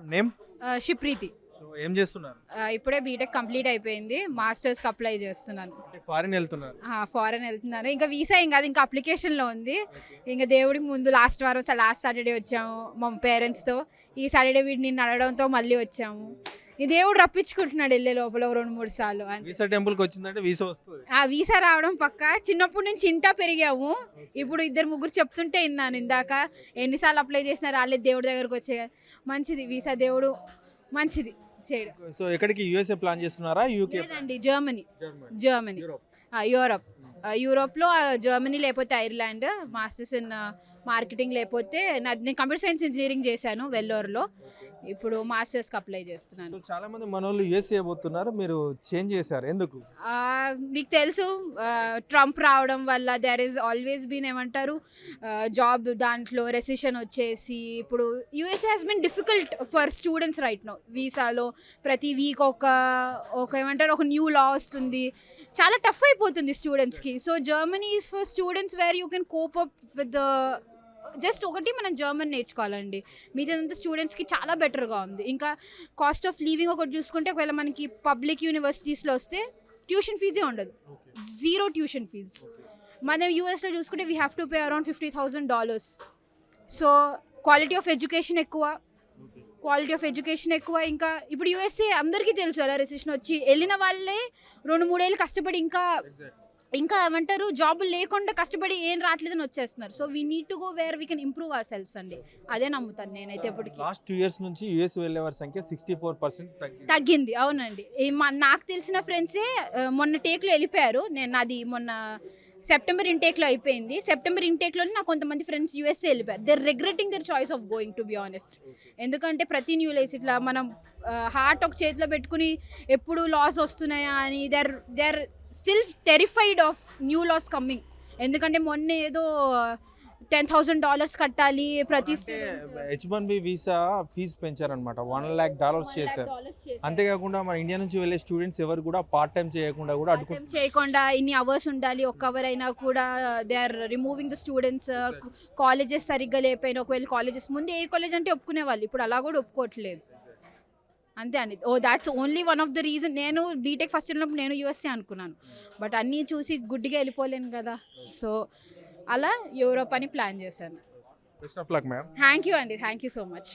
Madam name? శిప్రీతి so ఏం చేస్తున్నారు? ఇప్పుడే బీటెక్ కంప్లీట్ అయిపోయింది. మాస్టర్స్కి అప్లై చేస్తున్నాను. అంటే ఫారిన్ వెళ్తున్నారు. ఫారెన్ వెళ్తున్నాను. ఇంకా వీసా ఏం కాదు ఇంకా అప్లికేషన్లో ఉంది. ఇంకా దేవుడికి ముందు లాస్ట్ వారం లాస్ట్ సాటర్డే వచ్చాము మా పేరెంట్స్తో. ఈ సాటర్డే వీడిని నిన్ను అడగడంతో మళ్ళీ వచ్చాము. ఈ దేవుడు రప్పించుకుంటున్నాడు వెళ్ళే లోపల ఒక రెండు మూడు సార్లు అంతే. వీసా టెంపుల్కి వచ్చిందంటే వీసా వస్తుంది. ఆ వీసా రావడం పక్క. చిన్నప్పటి నుంచి ఇంటా పెరిగాము. ఇప్పుడు ఇద్దరు ముగ్గురు చెప్తుంటే విన్నాను ఇందాక. ఎన్నిసార్లు అప్లై చేసినా రాలేదు దేవుడి దగ్గరకు వచ్చే మంచిది వీసా దేవుడు మంచిది చేయడం. సో ఎక్కడికి? యూఎస్ఏ ప్లాన్ చేస్తున్నారా? యూకే లేదండి Germany Germany Germany Europe Europe యూరోప్లో జర్మనీ లేకపోతే ఐర్లాండ్ మాస్టర్స్ ఇన్ మార్కెటింగ్ లేకపోతే నా నేను కంప్యూటర్ సైన్స్ ఇంజనీరింగ్ చేశాను వెల్లోర్లో. ఇప్పుడు మాస్టర్స్కి అప్లై చేస్తున్నాను. చాలా మంది మన వాళ్ళు యూఎస్ఏ పోతున్నారు మీరు చేంజ్ చేశారు. ఎందుకు? మీకు తెలుసు ట్రంప్ రావడం వల్ల దెర్ ఇస్ ఆల్వేస్ బీన్ ఏమంటారు జాబ్ దాంట్లో రెసిషన్ వచ్చేసి ఇప్పుడు USA has been difficult for students right no వీసాలో ప్రతి వీక్ ఒక ఒక ఏమంటారు ఒక న్యూ లా వస్తుంది. చాలా టఫ్ అయిపోతుంది స్టూడెంట్స్కి so Germany is for students where you can cope up with just ఒకటి మనం జర్మన్ నేర్చుకోవాలండి. మిగతాదంతా స్టూడెంట్స్కి చాలా బెటర్గా ఉంది. ఇంకా కాస్ట్ ఆఫ్ లీవింగ్ ఒకటి చూసుకుంటే ఒకవేళ మనకి పబ్లిక్ యూనివర్సిటీస్లో వస్తే ట్యూషన్ ఫీజే ఉండదు. జీరో ట్యూషన్ ఫీజ్ మనం యూఎస్లో చూసుకుంటే we have to pay around fifty thousand dollars so quality of education ఎక్కువ. క్వాలిటీ ఆఫ్ ఎడ్యుకేషన్ ఎక్కువ. ఇంకా ఇప్పుడు యూఎస్ఏ అందరికీ తెలుసు అలా రెసిషన్ వచ్చి. వెళ్ళిన వాళ్ళే రెండు మూడేళ్ళు కష్టపడి ఇంకా ఇంకా ఏమంటారు జాబ్ లేకుండా కష్టపడి ఏం రావట్లేదని వచ్చేస్తున్నారు. So we need to go where we can improve our selfs అండి. అదే నమ్ముతాను నేనైతే ఇప్పటికి లాస్ట్ టూ ఇయర్స్ నుంచి యూఎస్ వెళ్ళే వారి సంఖ్య సిక్స్టీ ఫోర్ పర్సెంట్ తగ్గింది. అవునండి. మా- నాకు తెలిసిన ఫ్రెండ్సే మొన్న టేక్లో వెళ్ళిపోయారు. నేను అది మొన్న సెప్టెంబర్ ఇంటేక్లో అయిపోయింది. సెప్టెంబర్ ఇంటేక్లోనే నాకు కొంతమంది ఫ్రెండ్స్ యూఎస్ఏ వెళ్ళిపోయారు. They're regretting their choice of going to be honest ఎందుకంటే ప్రతి న్యూ లైస్ ఇట్లా మనం హార్ట్ ఒక చేతిలో పెట్టుకుని ఎప్పుడు లాస్ వస్తున్నాయా అని they're they're still terrified of new laws coming ఎందుకంటే మొన్న ఏదో టెన్ థౌసండ్ డాలర్స్ కట్టాలి ప్రతి H one B visa fee పెంచారనమాట one lakh dollars చేశారు. అంతేకాకుండా మన ఇండియా నుంచి వెళ్ళే స్టూడెంట్స్ ఎవరు కూడా పార్ట్ టైం చేయకుండా కూడా అటెంప్ట్ చేయకుండా ఇన్ని అవర్స్ ఉండాలి ఒక్క అవర్ అయినా కూడా they are removing the students colleges సరిగ్గా లేకపోయినా ఒకవేళ కాలేజెస్ ముందు ఏ కాలేజ్ అంటే ఒప్పుకునే వాళ్ళు. ఇప్పుడు అలా కూడా ఒప్పుకోవట్లేదు. అంతే అండి. ఓ that's only one of the reason నేను బీటెక్ ఫస్ట్ వెళ్ళినప్పుడు నేను యూఎస్ఏ అనుకున్నాను. బట్ అన్నీ చూసి గుడ్డిగా వెళ్ళిపోలేను కదా. సో అలా యూరోప్ అని ప్లాన్ చేశాను. థ్యాంక్ యూ అండి. Thank you so much